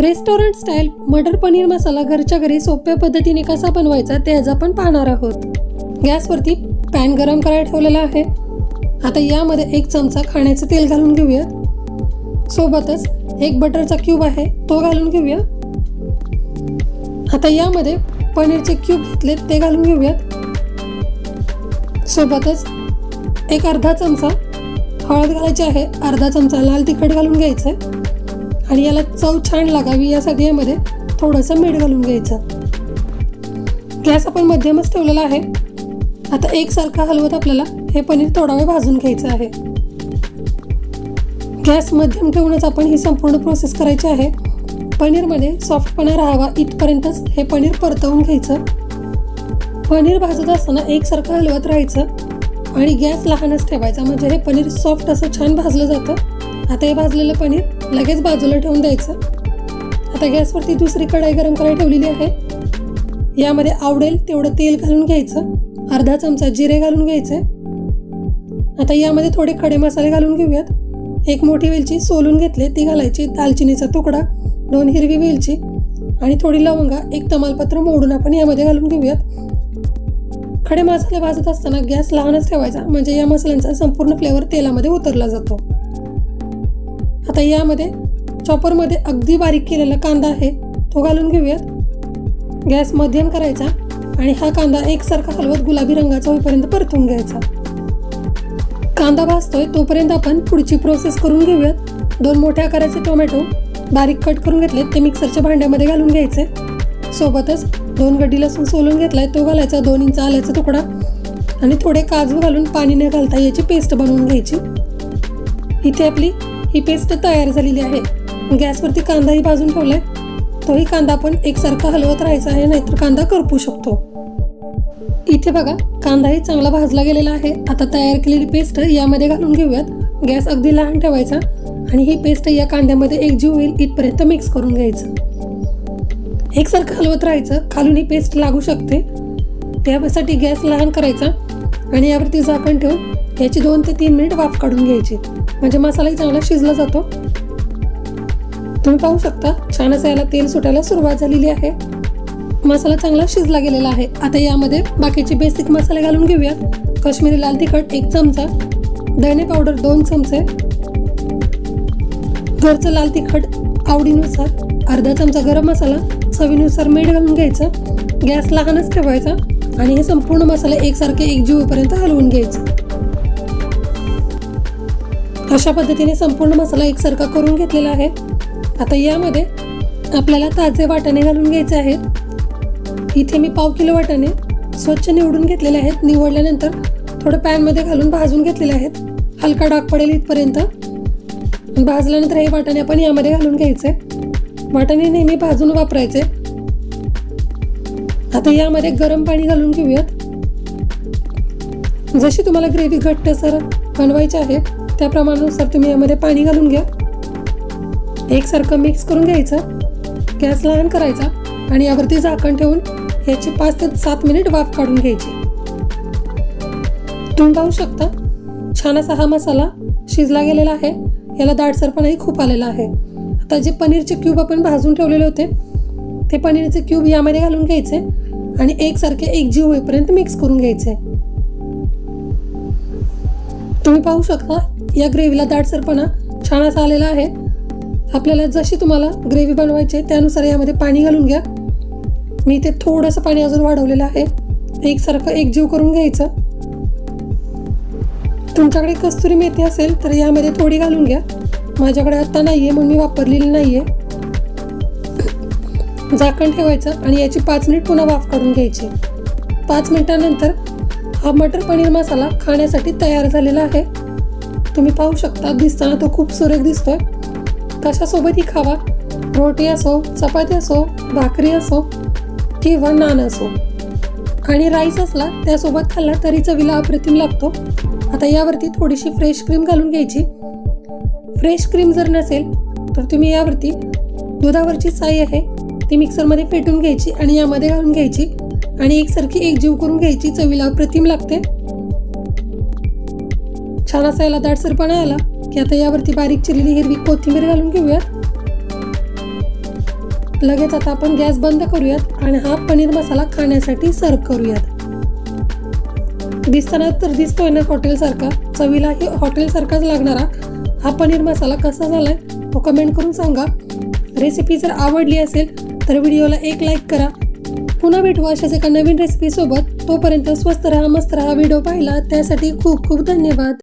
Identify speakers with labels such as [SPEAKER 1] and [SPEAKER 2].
[SPEAKER 1] Restaurant style मटर पनीर मसाला घरच्या घरी सोप्या पद्धतीने कसा बनवायचा ते आज आपण पाहणार आहोत. गॅसवरती पॅन गरम करायला ठेवलेला आहे. आता यामध्ये एक चमचा खाण्याचं तेल घालून घेऊया. सोबतच एक बटरचा क्यूब आहे तो घालून घेऊया. आता यामध्ये पनीरचे क्यूब घेतले ते घालून घेऊयात. सोबतच एक अर्धा चमचा हळद घालायची आहे अर्धा चमचा लाल तिखट घालून घ्यायचं आहे आणि याला चव छान लागावी यासाठी यामध्ये थोडंसं मीठ घालून घ्यायचं. गॅस आपण मध्यमच ठेवलेला आहे. आता एकसारखा हलवत आपल्याला हे पनीर थोडा वेळ भाजून घ्यायचं आहे. गॅस मध्यम ठेवूनच आपण ही संपूर्ण प्रोसेस करायची आहे. पनीरमध्ये सॉफ्टपणा राहावा इथपर्यंतच हे पनीर परतवून घ्यायचं. पनीर भाजत असताना एकसारखं हलवत राहायचं. आणि गॅस लहानच ठेवायचा म्हणजे हे पनीर सॉफ्ट असं छान भाजलं जातं. आता हे भाजलेलं पनीर लगेच बाजूला ठेवून द्यायचं. आता गॅसवरती दुसरी कढाई गरम करायला ठेवलेली आहे. यामध्ये आवडेल तेवढं तेल घालून घ्यायचं. अर्धा चमचा जिरे घालून घ्यायचे. आता यामध्ये थोडे खडे मसाले घालून घेऊयात. एक मोठी वेलची सोलून घेतले ती घालायची दालचिनीचा तुकडा दोन हिरवी वेलची आणि थोडी लवंगा एक तमालपत्र मोडून आपण यामध्ये घालून घेऊयात. खडे मसाले भाजत असताना गॅस लहानच ठेवायचा म्हणजे या मसाल्यांचा संपूर्ण फ्लेवर तेलामध्ये उतरला जातो. आता यामध्ये चॉपरमध्ये अगदी बारीक केलेला कांदा आहे तो घालून घेऊयात. गॅस मध्यम करायचा आणि हा कांदा एकसारखा हलवत गुलाबी रंगाचा होईपर्यंत परतून घ्यायचा. कांदा भाजतोय तोपर्यंत आपण पुढची प्रोसेस करून घेऊयात. दोन मोठ्या आकाराचे टोमॅटो बारीक कट करून घेतले ते मिक्सरच्या भांड्यामध्ये घालून घ्यायचे. सोबतच दोन गड्डी लसूण सोलून घेतलाय तो घालायचा दोन इंच आल्याचा तुकडा. आणि थोडे काजू घालून पाणी न घालता याची पेस्ट बनवून घ्यायची. इथे आपली ही पेस्ट तयार झालेली आहे. गॅसवरती कांदाही भाजून ठेवलाय. तोही कांदा आपण एकसारखा हलवत राहायचा आहे नाहीतर कांदा करपू शकतो. इथे बघा कांदाही चांगला भाजला गेलेला आहे. आता तयार केलेली पेस्ट यामध्ये घालून घेऊयात. गॅस अगदी लहान ठेवायचा आणि ही पेस्ट या कांद्यामध्ये एकजीव होईल इथपर्यंत मिक्स करून घ्यायचं. एकसारखं हलवत राहायचं. खालून ही पेस्ट लागू शकते. त्यासाठी गॅस लहान करायचा. आणि यावरती झाकण ठेवून याची दोन ते तीन मिनिट वाफ काढून घ्यायची. म्हणजे मसालाही चांगला शिजला जातो. तुम्ही पाहू शकता छान असं याला तेल सुटायला सुरुवात झालेली आहे. मसाला चांगला शिजला गेलेला आहे. आता यामध्ये बाकीचे बेसिक मसाले घालून घेऊयात. काश्मीरी लाल तिखट एक चमचा धणे पावडर दोन चमचे घरचं लाल तिखट आवडीनुसार अर्धा चमचा गरम मसाला चवीनुसार मीठ घालून घ्यायचं. गॅस लहानच ठेवायचा. आणि हे संपूर्ण मसाले एकसारखे एकजीव होईपर्यंत हलवून घ्यायचं. अशा पद्धतीने संपूर्ण मसाला एकसारखा करून घेतलेला आहे. आता यामध्ये आपल्याला ताजे वाटाणे घालून घ्यायचे आहेत इथे मी पाव किलो वाटाणे स्वच्छ निवडून घेतलेले आहेत. निवडल्यानंतर थोडं पॅनमध्ये घालून भाजून घेतलेले आहेत. हलका डाग पडेल इथपर्यंत. भाजल्यानंतर हे वाटाणे आपण यामध्ये घालून घ्यायचे. वाटाणे नेहमी भाजून वापरायचे. आता यामध्ये गरम पाणी घालून घेऊयात. जशी तुम्हाला ग्रेव्ही घट्ट सर बनवायची आहे त्या प्रमाणानुसार तुम्ही यामध्ये पाणी घालून घ्या. एकसारखं मिक्स करून घ्यायचं. गॅस लहान करायचा आणि यावरती झाकण ठेवून याची पाच ते सात मिनिट वाफ काढून घ्यायची. तुम्ही पाहू शकता छान असा हा मसाला शिजला गेलेला आहे. याला दाटसरपणाही खूप आलेला आहे. आता जे पनीरचे क्यूब आपण भाजून ठेवलेले होते ते पनीरचे क्यूब यामध्ये घालून घ्यायचे आणि एकसारखे एकजीव होईपर्यंत मिक्स करून घ्यायचे. तुम्ही पाहू शकता या ग्रेव्हीला दाटसरपणा छान असा आलेला आहे. आपल्याला जशी तुम्हाला ग्रेव्ही बनवायची आहे त्यानुसार यामध्ये पाणी घालून घ्या. मी इथे थोडंसं पाणी अजून वाढवलेलं आहे. एकसारखं एकजीव करून घ्यायचं. तुमच्याकडे कस्तुरी मेथी असेल तर यामध्ये थोडी घालून घ्या. माझ्याकडे आत्ता नाही आहे म्हणून मी वापरलेली नाही आहे झाकण ठेवायचं आणि याची पाच मिनिट पुन्हा वाफ काढून घ्यायची. पाच मिनिटानंतर हा मटर पनीर मसाला खाण्यासाठी तयार झालेला आहे. तुम्ही पाहू शकता दिसताना तो खूप सुरेख दिसतोय. तशासोबतही खावा. रोटी असो चपाती असो भाकरी असो किंवा नान असो. आणि राईस असला त्यासोबत खाल्ला तरी चवीला अप्रतिम लागतो. आता यावरती थोडीशी फ्रेश क्रीम घालून घ्यायची. फ्रेश क्रीम जर नसेल तर तुम्ही यावरती दुधावरची साई आहे. ती मिक्सरमध्ये फेटून घ्यायची आणि यामध्ये घालून घ्यायची. आणि एकसारखी एकजीव करून घ्यायची. चवीला अप्रतिम लागते. छान असा याला दाटसरपणा आला की आता यावरती बारीक चिरलेली हिरवी कोथिंबीर घालून घेऊयात. लगेच आता आपण गॅस बंद करूयात आणि हा पनीर मसाला खाण्यासाठी सर्व करूयात. दिसताना तर दिसतोय ना हॉटेलसारखा? चवीलाही हॉटेलसारखाच लागणारा हा पनीर मसाला कसा झालाय? तो कमेंट करून सांगा. रेसिपी जर आवडली असेल तर व्हिडिओला एक लाईक करा. पुन्हा भेटू अशाच एका नवीन रेसिपीसोबत तोपर्यंत स्वस्त राहा मस्त राहा व्हिडिओ पाहिला. त्यासाठी खूप खूप धन्यवाद.